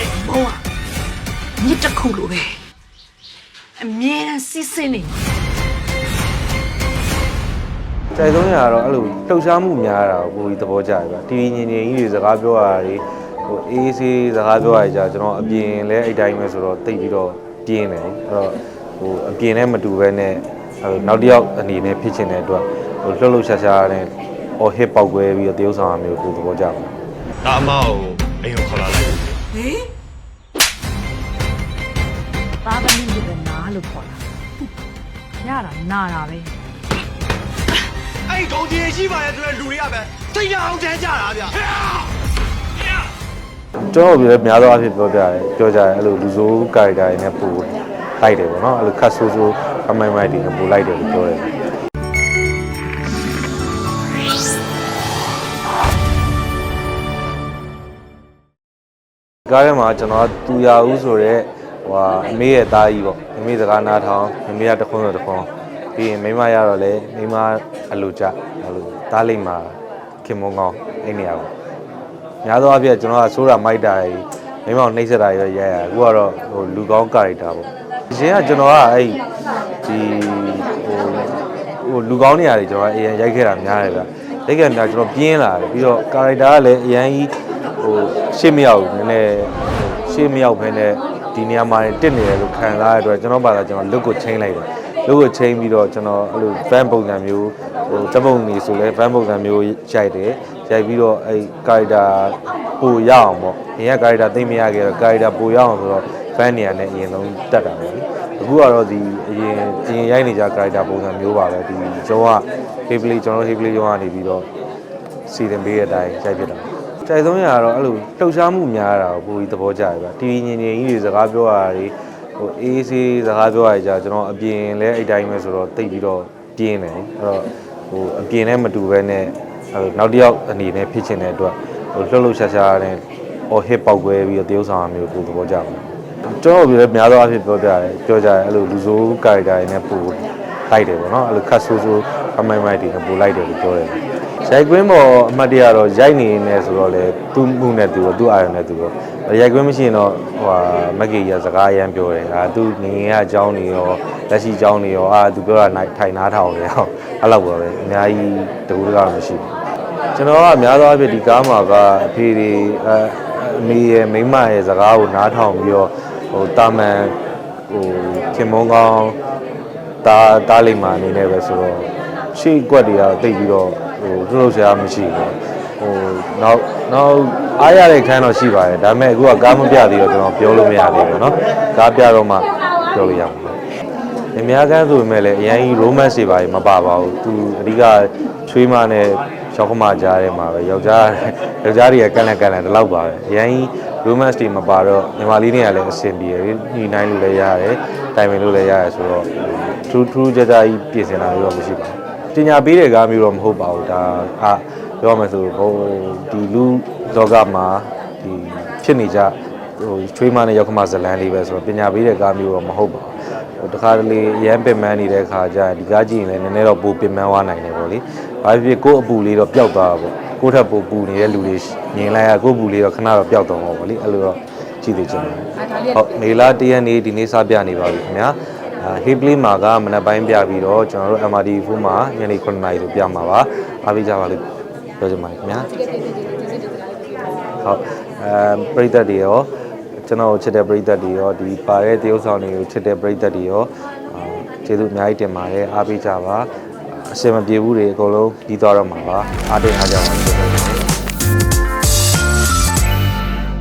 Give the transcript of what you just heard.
တဲ့ဘုံကမြစ်တစ်ခုလိုပဲအမြဲတမ်းစီးဆင်းနေမှာကြိုက်ဆုံးရတော့အဲ့လိုလှုပ်ရှားမှုများတာကိုပိုပြီးသဘောကျတယ်ဗျတီတီငင်ငင်ကြီးတွေစကားပြောရတာတွေဟိုအေးအေးဆေးစကားပြောရကြကျွန်တော်အပြင်လဲအဲ့တိုင်းပဲဆိုတော့တိတ်ပြီးတော့ပြင်းတယ်အဲ့တော့ဟိုအပြင်နဲ့မတူဘဲနဲ့အဲ့လိုနောက်တစ်ယောက်အနေနဲ့ဖြစ်ချင်တဲ့အတွက်ဟိုလှုပ်လှုပ်ရှားရှားနဲ့အော်ဟစ်ပေါက်ကွဲပြီးတော့တရုပ်ဆောင်အမျိုးကိုသဘောကျပါတယ်ဒါအမကိုအိမ်ကိုခေါ်လာလိုက် ဟေးသားသမီးတွေပဲနားလို့ခေါ်တာရတာနာတာပဲအဲ့ဒုံကြီးရှိပါရဲ့ဆိုတဲ့လူတွေကပဲသိရအောင်တန်းကြတာဗျကျွန်တော်ပြောများသောအားဖြင့်ပြောပြတယ်ပြောကြတယ်အဲ့လိုလူဆိုးကာရီတာတွေနဲ့ပို့လိုက်တယ်ပေါ့နော်အဲ့လိုခတ်ဆိုးဆိုးအမိုင်မိုက်တွေနဲ့ပို့လိုက်တယ်လို့ပြောတယ် ကားထဲမှာကျွန်တော်ကသူရဦးဆိုတော့ဟိုအမေရဲ့သားကြီးပေါ့အမေစကားနားထောင်အမေကတခွန်းဆိုတခွန်းပြီးရင်မိမရတော့လေမိမအလိုကြအဲ့လိုသားလိမ့်မှာခင်မုံကောင်းအဲ့နေရာပေါ့များသောအားဖြင့်ကျွန်တော်ကဆိုးတာမိုက်တာကြီးမိမကိုနှိမ့်ဆက်တာကြီးရရအခုကတော့ဟိုလူကောင်းကာရီတာပေါ့အရင်ကကျွန်တော်ကအဲ့ဒီဟိုဟိုလူကောင်းနေရာတွေကျွန်တော်အရင်ရိုက်ခဲ့တာများတယ်ဗျရိုက်ခဲ့တာများကျွန်တော်ပြင်းလာတယ်ပြီးတော့ကာရီတာကလည်းအရင်ကြီး ဟိုရှေ့မရောက်ဘူးနည်းနည်းရှေ့မရောက်ဘဲနဲ့ဒီနေရာမှာတက်နေတယ်လို့ခံစားရတဲ့အတွက်ကျွန်တော်ဘာသာကျွန်တော်လွတ်ကိုချင်းလိုက်တယ်လွတ်ကိုချင်းပြီးတော့ကျွန်တော်အဲ့လို van ပုံစံမျိုးဟိုစက်ပုံနေဆိုလဲ van ပုံစံမျိုးရိုက်တယ်ရိုက်ပြီးတော့အဲ့ character ပိုရအောင်ပေါ့အရင်က character သိမ့်မရခဲ့တော့ character ပိုရအောင်ဆိုတော့ van နေရာနဲ့အရင်ဆုံးတက်တာပေါ့လေအခုကတော့ဒီအရင်အရင်ရိုက်နေကြ character ပုံစံမျိုးပါပဲဒီကျောင်းက Heavily ကျွန်တော် Heavily ကျောင်းကနေပြီးတော့စီစဉ်ပေးတဲ့အတိုင်းရိုက်ဖြစ်တာ။ ကြိုက်ဆုံးရတော့အဲ့လိုလှုပ်ရှားမှုများတာကိုပိုပြီးသဘောကျတယ်ဗျ။တီတီငင်ငင်ကြီးတွေစကားပြောရတာတွေဟိုအေးအေးဆေးစကားပြောရကြကျွန်တော်အပြင်လဲအဲ့တိုင်းပဲဆိုတော့တိတ်ပြီးတော့ပြင်းတယ်။အဲ့တော့ဟိုအပြင်နဲ့မတူဘဲနဲ့အဲ့လိုနောက်တစ်ယောက်အနေနဲ့ဖြစ်ချင်တဲ့အတွက်ဟိုလှုပ်လှုပ်ရှားရှားနဲ့အော်ဟစ်ပေါက်ကွဲပြီးတော့တရုပ်ဆောင်အမျိုးကိုသဘောကျပါတယ်။ကျွန်တော်ပြောများသောအားဖြင့်ပြောပြတယ်ပြောကြတယ်အဲ့လိုလူဆိုးကာရီတာတွေနဲ့ပို့ လိုက်တယ်ပေါ့နော်အဲ့လိုခတ်ဆိုးဆိုးအမိုင်မိုက်တွေနဲ့ပို့လိုက်တယ်လို့ပြောတယ်ရိုက်ကွင်းပေါ်အမှတ်တရတော့ရိုက်နေနေဆိုတော့လေသူ့မှုနဲ့သူတော့သူ့အာရုံနဲ့သူတော့ရိုက်ကွင်းမရှိရင်တော့ဟိုဟာမက်ကီရစကားအရမ်းပြောတယ်အာသူငငယ်ကအကြောင်းနေရောလက်ရှိအကြောင်းနေရောအာသူပြောတာနိုင်ထိုင်နားထောင်တယ်ဟောအဲ့လောက်ပါပဲအများကြီးတကူတကားမရှိဘူးကျွန်တော်ကအများသောအားဖြင့်ဒီကားမှာကအဖေတွေအအမေရဲ့မိန်းမရဲ့စကားကိုနားထောင်ပြီးတော့ဟိုတာမန်ဟိုခင်မုံကောင်း တာတားလိမ့်မာအနေနဲ့ပဲဆိုတော့ရှေ့ကွက်တွေကတိတ်ပြီးတော့ ဟိုသူ့လို့ဆရာမရှိဘူးဟိုနောက်နောက်အားရတဲ့ခန်းတော့ရှိပါတယ်ဒါပေမဲ့အခုကကားမပြသေးတော့ကျွန်တော်ပြောလို့မရသေးဘူးเนาะကားပြတော့မှပြောလို့ရမှာအများကန်းဆိုပေမဲ့လည်းအရင်ကြီး romance တွေပါမပါပါဘူးသူအဓိကချွေးမနဲ့ရှောက်ခမကြားထဲမှာပဲယောက်ျားယောက်ျားတွေကကန်လန်ကန်လန်ဒီလောက်ပါပဲအရင်ကြီး romance တွေမပါတော့ညီမလေးတွေကလည်းအဆင်ပြေတယ်ညှိနှိုင်းလို့လည်းရတယ်တိုင်ပင်လို့လည်းရတယ်ဆိုတော့ထူးထူးခြားခြားကြီးပြင်ဆင်တာမျိုးတော့မရှိပါဘူးပညာပေးတဲ့ကားမျိုးတော့မဟုတ်ပါဘူးဒါအာပြောမှဆိုဟိုဒီလူလောကမှာဒီဖြစ်နေကြဟိုချွေးမနဲ့ရောက်ခမဇလန်းလေးပဲဆိုတော့ပညာပေးတဲ့ကားမျိုးတော့မဟုတ်ပါဘူးဟိုတခါတလေအရန်ပင်ပန်းနေတဲ့ခါကျရင်ဒီကားကြည့်ရင်လည်းနည်းနည်းတော့ပိုပင်ပန်းသွားနိုင်တယ်ပေါ့လေဘာဖြစ်ဖြစ်ကိုယ့်အပူလေးတော့ပျောက်သွားတာပေါ့ ကိုယ့်ထက်ပိုပူနေတဲ့လူတွေမြင်လိုက်ရကိုယ့်ပူလေးတော့ခဏတော့ပျောက်သွားမှာပေါ့လေအဲ့လိုတော့ကြည့်သေးချင်တယ်ဟုတ်မေလာတရက်နေ့ဒီနေ့စပြနေပါပြီခင်ဗျာဟေးပလေးမှာကမနက်ပိုင်းပြပြီးတော့ကျွန်တော်တို့ MRD4 မှာညနေ9:00နာရီလို့ပြမှာပါအားပေးကြပါလို့ပြောချင်ပါတယ်ခင်ဗျာဟုတ်အဲပရိသတ်တွေရောကျွန်တော်ချစ်တဲ့ပရိသတ်တွေရောဒီပါတဲ့တရုပ်ဆောင်တွေကိုချစ်တဲ့ပရိသတ်တွေရောအာကျေးဇူးအများကြီးတင်ပါတယ်အားပေးကြပါ အစင်မပြေဘူးတွေအကုန်လုံးပြီးသွားတော့မှာပါအားတင်အားကြပါလို့ပြောချင်ပါတယ်